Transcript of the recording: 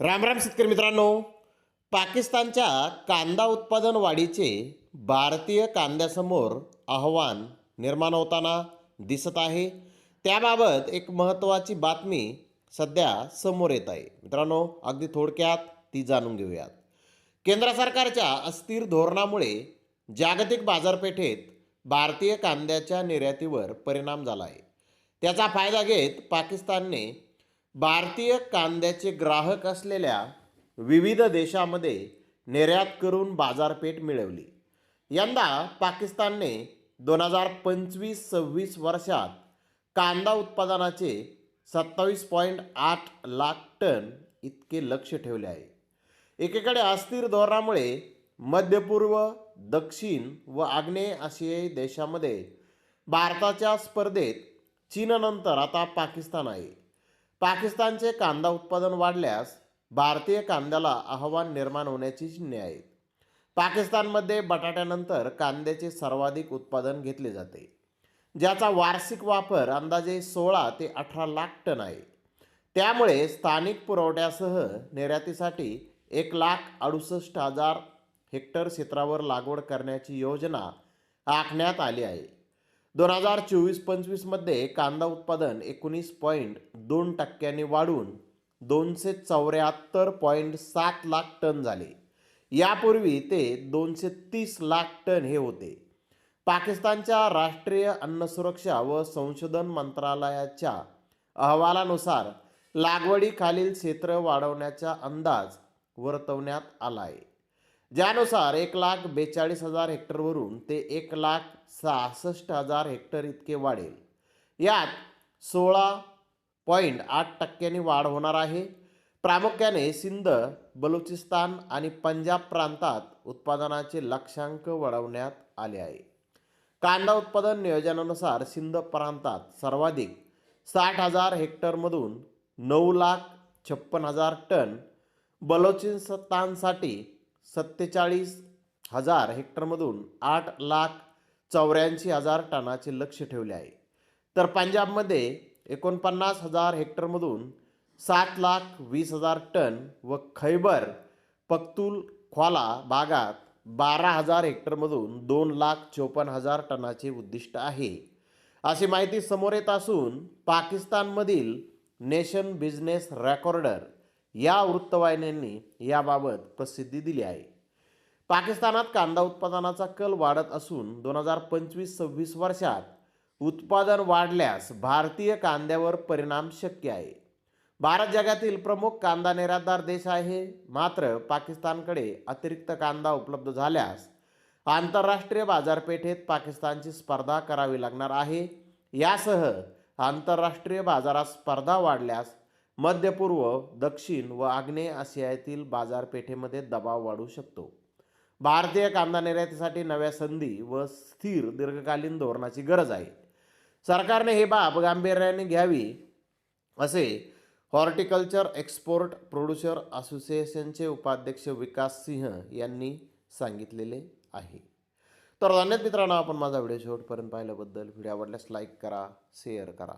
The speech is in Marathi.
रामराम शेतकरी मित्रांनो. पाकिस्तानच्या कांदा उत्पादन वाढीचे भारतीय कांद्यासमोर आव्हान निर्माण होताना दिसत आहे. त्याबाबत एक महत्त्वाची बातमी सध्या समोर येत आहे. मित्रांनो अगदी थोडक्यात ती जाणून घेऊयात. केंद्र सरकारच्या अस्थिर धोरणामुळे जागतिक बाजारपेठेत भारतीय कांद्याच्या निर्यातीवर परिणाम झाला आहे. त्याचा फायदा घेत पाकिस्तानने भारतीय कांद्याचे ग्राहक असलेल्या विविध देशामध्ये निर्यात करून बाजारपेठ मिळवली. यंदा पाकिस्तानने दोन हजार पंचवीस सव्वीस वर्षात कांदा उत्पादनाचे सत्तावीस पॉईंट आठ लाख टन इतके लक्ष ठेवले आहे. एकीकडे अस्थिर धोरणामुळे मध्यपूर्व दक्षिण व आग्नेय आशियाई देशामध्ये भारताच्या स्पर्धेत चीननंतर आता पाकिस्तान आहे. पाकिस्तानचे कांदा उत्पादन वाढल्यास भारतीय कांद्याला आव्हान निर्माण होण्याची चिन्हे आहेत. पाकिस्तानमध्ये बटाट्यानंतर कांद्याचे सर्वाधिक उत्पादन घेतले जाते ज्याचा वार्षिक वापर अंदाजे सोळा ते अठरा लाख टन आहे. त्यामुळे स्थानिक पुरवठ्यासह निर्यातीसाठी एक लाख अडुसष्ट हजार हेक्टर क्षेत्रावर लागवड करण्याची योजना आखण्यात आली आहे. दोन हजार चोवीस पंचवीसमध्ये कांदा उत्पादन एकोणीस पॉईंट दोन टक्क्यांनी वाढून दोनशे चौऱ्याहत्तर पॉईंट सात लाख टन झाले. यापूर्वी ते दोनशे तीस लाख टन हे होते. पाकिस्तानच्या राष्ट्रीय अन्न सुरक्षा व संशोधन मंत्रालयाच्या अहवालानुसार लागवडीखालील क्षेत्र वाढवण्याचा अंदाज वर्तवण्यात आला आहे ज्यानुसार एक लाख बेचाळीस हजार हेक्टरवरून ते एक लाख सहासष्ट हजार हेक्टर इतके वाढेल. यात सोळा पॉईंट आठ टक्क्यांनी वाढ होणार आहे. प्रामुख्याने सिंध बलुचिस्तान आणि पंजाब प्रांतात उत्पादनाचे लक्षांक वाढवण्यात आले आहे. कांदा उत्पादन नियोजनानुसार सिंध प्रांतात सर्वाधिक साठ हजार हेक्टरमधून नऊ लाख छप्पन हजार टन बलोचिस्तानसाठी सत्तेचाळीस हजार हेक्टरमधून आठ लाख चौऱ्याऐंशी हजार टनाचे लक्ष ठेवले आहे. तर पंजाबमध्ये एकोणपन्नास हजार हेक्टरमधून सात लाख वीस हजार टन व खैबर पख्तूलख्वाला भागात बारा हजार हेक्टरमधून दोन लाख चोपन्न हजार टनाचे उद्दिष्ट आहे. अशी माहिती समोर येत असून पाकिस्तानमधील नेशन बिझनेस रेकॉर्डर या वृत्तवाहिन्यांनी याबाबत प्रसिद्धी दिली आहे. पाकिस्तानात कांदा उत्पादनाचा कल वाढत असून दोन हजार पंचवीस सव्वीस वर्षात उत्पादन वाढल्यास भारतीय कांद्यावर परिणाम शक्य आहे. भारत जगातील प्रमुख कांदा निर्यातदार देश आहे. मात्र पाकिस्तानकडे अतिरिक्त कांदा उपलब्ध झाल्यास आंतरराष्ट्रीय बाजारपेठेत पाकिस्तानची स्पर्धा करावी लागणार आहे. यासह आंतरराष्ट्रीय बाजारात स्पर्धा वाढल्यास मध्यपूर्व दक्षिण व आग्नेय आशियातील बाजारपेठेमध्ये दबाव वाढू शकतो. भारतीय कांदा निर्यातीसाठी नव्या संधी व स्थिर दीर्घकालीन धोरणाची गरज आहे. सरकारने ही बाब गांभीर्याने घ्यावी असे हॉर्टिकल्चर एक्सपोर्ट प्रोड्युसर असोसिएशनचे उपाध्यक्ष विकास सिंह यांनी सांगितलेले आहे. तर धन्यवाद मित्रांनो आपण माझा व्हिडिओ शेवटपर्यंत पाहिल्याबद्दल. व्हिडिओ आवडल्यास लाईक करा शेअर करा.